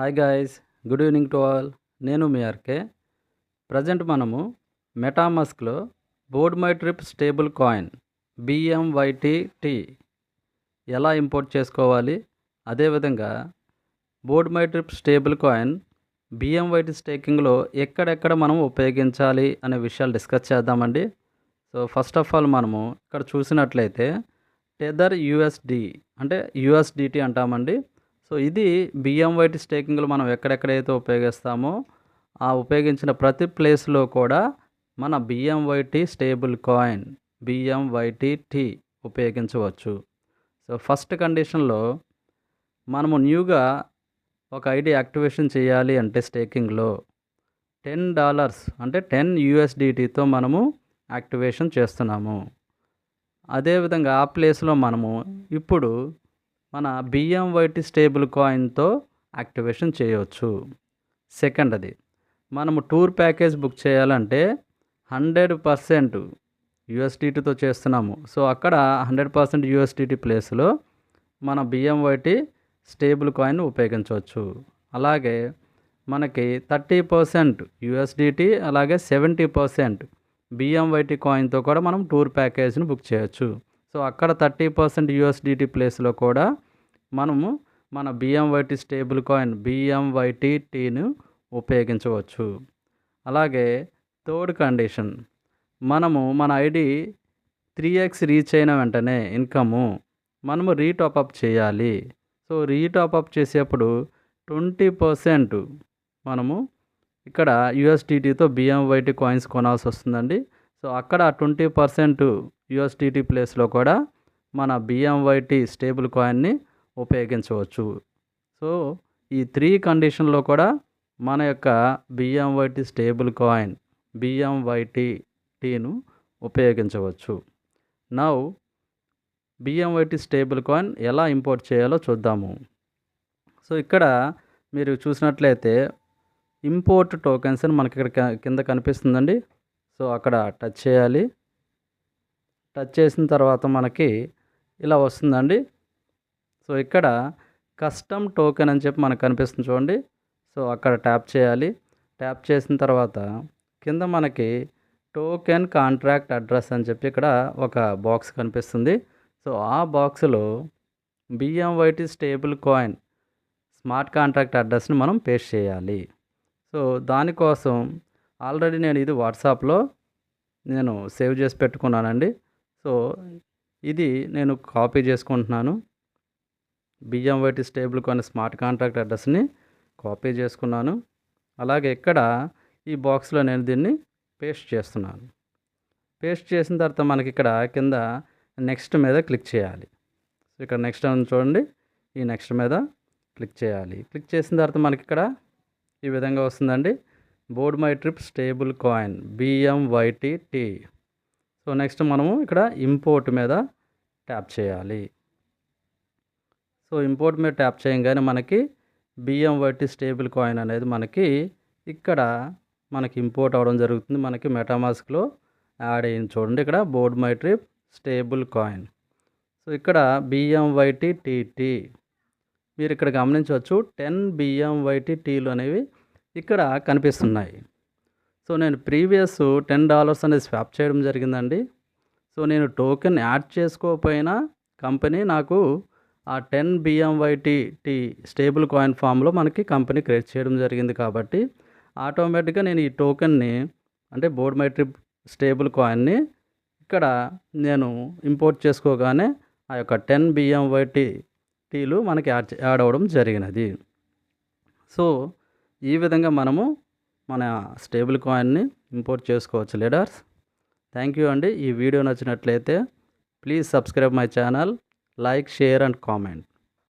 Hi guys good evening to all నేను మీ RK present మనము మెటామస్క్లో Board My Trip stable coin BMYTT ఎలా import చేసుకోవాలి? అదేవిధంగా Board My Trip stable coin BMYT స్టేకింగ్లో ఎక్కడెక్కడ మనం ఉపయోగించాలి అనే విషయాలు డిస్కస్ చేద్దామండి. సో ఫస్ట్ ఆఫ్ ఆల్ మనము ఇక్కడ చూసినట్లయితే టెదర్ యుఎస్డి అంటే యుఎస్డిటి అంటామండి. సో ఇది బిఎంవైటి స్టేకింగ్లో మనం ఎక్కడెక్కడైతే ఉపయోగిస్తామో ఆ ఉపయోగించిన ప్రతి ప్లేస్లో కూడా మన BMYT stable coin BM YT T ఉపయోగించవచ్చు. సో ఫస్ట్ కండిషన్లో మనము న్యూగా ఒక ఐడి యాక్టివేషన్ చేయాలి అంటే స్టేకింగ్లో. టెన్ డాలర్స్ అంటే టెన్ యూఎస్డిటీతో మనము యాక్టివేషన్ చేస్తున్నాము. అదేవిధంగా ఆ ప్లేస్లో మనము ఇప్పుడు మన బిఎంవైటి స్టేబుల్ కాయిన్తో యాక్టివేషన్ చేయవచ్చు సెకండ్ అది మనము టూర్ ప్యాకేజ్ బుక్ చేయాలంటే హండ్రెడ్ పర్సెంట్ యూఎస్డిటీతో చేస్తున్నాము. సో అక్కడ హండ్రెడ్ పర్సెంట్ యూఎస్డిటీ ప్లేస్లో మన బిఎంవైటి స్టేబుల్ కాయిన్ ఉపయోగించవచ్చు. అలాగే మనకి థర్టీ పర్సెంట్ యూఎస్డిటీ అలాగే సెవెంటీ పర్సెంట్ బిఎంవైటి కాయిన్తో కూడా మనం టూర్ ప్యాకేజ్ని బుక్ చేయొచ్చు. సో అక్కడ థర్టీ పర్సెంట్ యూఎస్డిటీ ప్లేస్లో కూడా మనము మన బిఎంవైటి స్టేబుల్ కాయిన్ బిఎంవైటి టీను ఉపయోగించవచ్చు. అలాగే థర్డ్ కండిషన్ మనము మన ఐడి త్రీ ఎక్స్ రీచ్ అయిన వెంటనే ఇన్కము మనము రీటాపప్ చేయాలి. సో రీటాపప్ చేసేప్పుడు ట్వంటీ పర్సెంట్ మనము ఇక్కడ యూఎస్డిటీతో బిఎంవైటి కాయిన్స్ కొనాల్సి వస్తుందండి. సో అక్కడ ట్వంటీ పర్సెంట్ యూఎస్డిటీ ప్లేస్లో కూడా మన బిఎంవైటి స్టేబుల్ కాయిన్ని ఉపయోగించవచ్చు. సో ఈ త్రీ కండిషన్లో కూడా మన యొక్క బిఎంవైటి స్టేబుల్ కాయిన్ బిఎంవైటి టీను ఉపయోగించవచ్చు. నౌ బిఎంవైటి స్టేబుల్ కాయిన్ ఎలా ఇంపోర్ట్ చేయాలో చూద్దాము. సో ఇక్కడ మీరు చూసినట్లయితే ఇంపోర్ట్ టోకెన్స్ అని మనకి ఇక్కడ కింద కనిపిస్తుందండి. సో అక్కడ టచ్ చేయాలి. టచ్ చేసిన తర్వాత మనకి ఇలా వస్తుందండి. సో ఇక్కడ కస్టమ్ టోకెన్ అని చెప్పి మనకు కనిపిస్తుంది చూడండి. సో అక్కడ ట్యాప్ చేయాలి. ట్యాప్ చేసిన తర్వాత కింద మనకి టోకెన్ కాంట్రాక్ట్ అడ్రస్ అని చెప్పి ఇక్కడ ఒక బాక్స్ కనిపిస్తుంది. సో ఆ బాక్స్లో BMYT stable coin smart contract అడ్రస్ని మనం పేస్ట్ చేయాలి. సో దానికోసం ఆల్రెడీ నేను ఇది వాట్సాప్లో నేను సేవ్ చేసి పెట్టుకున్నానండి. సో ఇది నేను కాపీ చేసుకుంటున్నాను. బిఎంవైటి స్టేబుల్ కొన్ని స్మార్ట్ కాంట్రాక్ట్ అడ్రస్ని కాపీ చేసుకున్నాను. అలాగే ఇక్కడ ఈ బాక్స్లో నేను దీన్ని పేస్ట్ చేస్తున్నాను. పేస్ట్ చేసిన తర్వాత మనకి ఇక్కడ కింద నెక్స్ట్ మీద క్లిక్ చేయాలి. సో ఇక్కడ నెక్స్ట్ అని చూడండి. ఈ నెక్స్ట్ మీద క్లిక్ చేయాలి. క్లిక్ చేసిన తర్వాత మనకి ఇక్కడ ఈ విధంగా వస్తుందండి. Board My Trip stable coin. BMYT T. So next మనము ఇక్కడ ఇంపోర్ట్ మీద ట్యాప్ చేయాలి. సో ఇంపోర్ట్ మీద ట్యాప్ చేయగానే మనకి బిఎంవైటి స్టేబుల్ కాయిన్ అనేది మనకి ఇక్కడ మనకి ఇంపోర్ట్ అవ్వడం జరుగుతుంది. మనకి మెటామాస్క్లో యాడ్ అయ్యింది చూడండి. ఇక్కడ Board My Trip stable coin so ఇక్కడ బిఎంవైటి టీటీ మీరు ఇక్కడ గమనించవచ్చు టెన్ బిఎంవైటి టీలు అనేవి ఇక్కడ కనిపిస్తున్నాయి. సో నేను ప్రీవియస్ టెన్ డాలర్స్ అనేది స్వాప్ చేయడం జరిగిందండి. సో నేను టోకెన్ యాడ్ చేసుకోకపోయినా కంపెనీ నాకు ఆ ten BMYT T stable coin ఫామ్లో మనకి కంపెనీ క్రియేట్ చేయడం జరిగింది కాబట్టి ఆటోమేటిక్గా నేను ఈ టోకెన్ని అంటే బోర్డ్ మై ట్రిప్ స్టేబుల్ కాయిన్ని ఇక్కడ నేను ఇంపోర్ట్ చేసుకోగానే ఆ యొక్క టెన్ బిఎంవైటి టీలు మనకి యాడ్ యాడ్ అవ్వడం జరిగినది. సో ఈ విధంగా మనము మన స్టేబుల్ కాయిన్ని ఇంపోర్ట్ చేసుకోవచ్చు లీడర్స్. థ్యాంక్ యూ అండి. ఈ వీడియో నచ్చినట్లయితే please subscribe my channel like share and comment.